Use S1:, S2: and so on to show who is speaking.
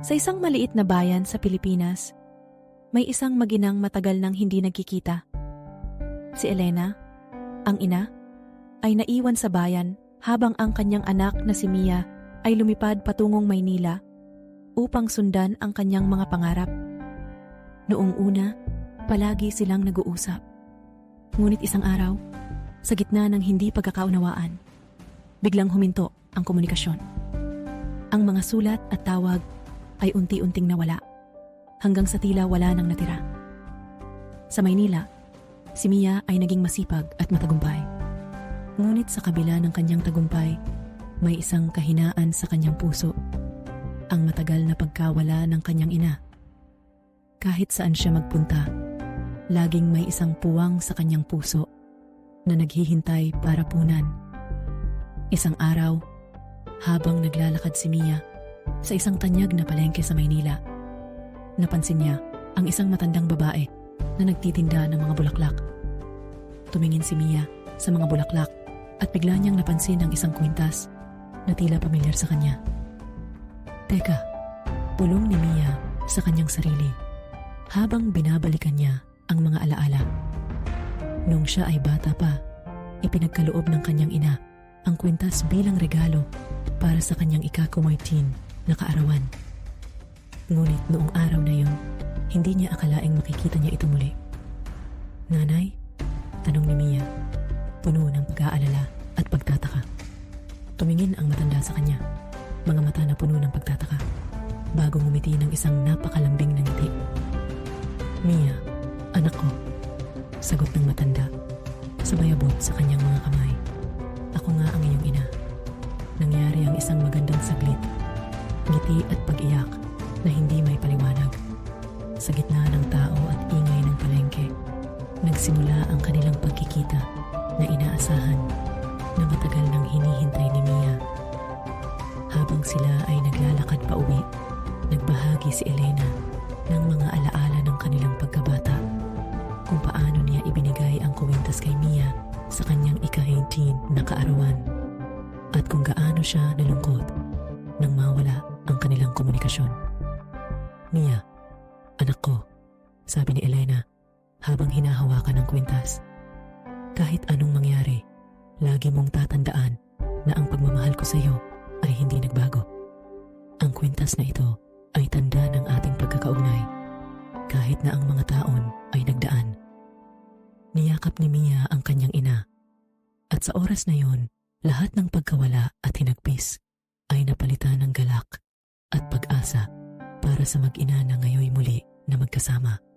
S1: Sa isang maliit na bayan sa Pilipinas, may isang maginang matagal nang hindi nagkikita. Si Elena, ang ina, ay naiwan sa bayan habang ang kanyang anak na si Mia ay lumipad patungong Maynila upang sundan ang kanyang mga pangarap. Noong una, palagi silang nag-uusap. Ngunit isang araw, sa gitna ng hindi pagkakaunawaan, biglang huminto ang komunikasyon. Ang mga sulat at tawag ay unti-unting nawala hanggang sa tila wala nang natira. Sa Maynila, si Mia ay naging masipag at matagumpay. Ngunit sa kabila ng kanyang tagumpay, may isang kahinaan sa kanyang puso. Ang matagal na pagkawala ng kanyang ina. Kahit saan siya magpunta, laging may isang puwang sa kanyang puso na naghihintay para punan. Isang araw, habang naglalakad si Mia sa isang tanyag na palengke sa Maynila, napansin niya ang isang matandang babae na nagtitinda ng mga bulaklak. Tumingin si Mia sa mga bulaklak at bigla niyang napansin ang isang kwintas na tila pamilyar sa kanya. Teka, pulong ni Mia sa kanyang sarili habang binabalikan niya ang mga alaala. Nung siya ay bata pa, ipinagkaloob ng kanyang ina ang kwintas bilang regalo para sa kanyang ikakumaytin na kaarawan. Ngunit noong araw na yun, hindi niya akalaing makikita niya ito muli. Nanay? Tanong ni Mia, puno ng pag-aalala at pagtataka. Tumingin ang matanda sa kanya, mga mata na puno ng pagtataka, bago ngumiti ng isang napakalambing na ngiti. Mia, anak ko, sagot ng matanda, sabay sa kanyang mga kamay. Ako nga ang iyong ina. Nangyari ang isang magandang saglit, ngiti at pag-iyak na hindi may paliwanag. Sa gitna ng tao at ingay ng palengke, nagsimula ang kanilang pagkikita na inaasahan na matagal nang hinihintay ni Mia. Habang sila ay naglalakad pa uwi, nagbahagi si Elena ng mga alaala ng kanilang pagkabata kung paano niya ibinigay ang kuwintas kay Mia sa kanyang ika-18 na kaarawan at kung gaano siya nalungkot kanilang komunikasyon. Mia, anak ko, sabi ni Elena habang hinahawakan ang kwintas. Kahit anong mangyari, lagi mong tatandaan na ang pagmamahal ko sa iyo ay hindi nagbago. Ang kwintas na ito ay tanda ng ating pagkakaugnay kahit na ang mga taon ay nagdaan. Niyakap ni Mia ang kanyang ina at sa oras na yon, lahat ng pagkawala at hinagpis para sa mag-ina na ngayoy muli na magkasama.